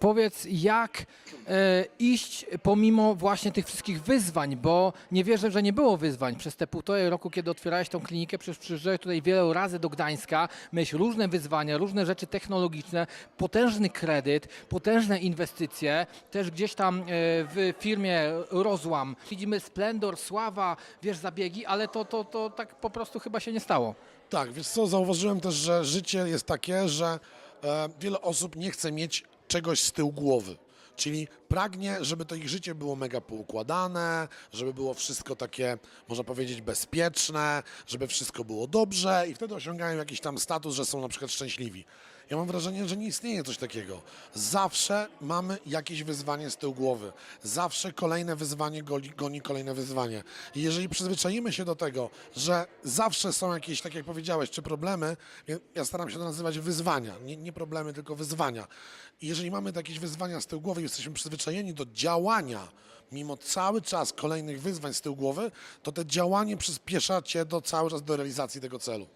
Powiedz, jak e, iść pomimo właśnie tych wszystkich wyzwań, bo nie wierzę, że nie było wyzwań przez te półtorej roku, kiedy otwierałeś tą klinikę, przecież przyjeżdżałeś tutaj wiele razy do Gdańska, miałeś różne wyzwania, różne rzeczy technologiczne, potężny kredyt, potężne inwestycje, też gdzieś tam e, w firmie rozłam. Widzimy splendor, sława, wiesz, zabiegi, ale to, to, to tak po prostu chyba się nie stało. Tak, wiesz co, zauważyłem też, że życie jest takie, że e, wiele osób nie chce mieć czegoś z tyłu głowy. Czyli pragnie, żeby to ich życie było mega poukładane, żeby było wszystko takie, można powiedzieć, bezpieczne, żeby wszystko było dobrze i wtedy osiągają jakiś tam status, że są na przykład szczęśliwi. Ja mam wrażenie, że nie istnieje coś takiego. Zawsze mamy jakieś wyzwanie z tyłu głowy. Zawsze kolejne wyzwanie goni, kolejne wyzwanie. I jeżeli przyzwyczaimy się do tego, że zawsze są jakieś, tak jak powiedziałeś, czy problemy, ja- staram się to nazywać wyzwania. Nie, nie problemy, tylko wyzwania. I jeżeli mamy jakieś wyzwania z tyłu głowy jesteśmy przyzwyczajeni do działania, mimo cały czas kolejnych wyzwań z tyłu głowy, to te działanie przyspiesza cię do cały czas do realizacji tego celu.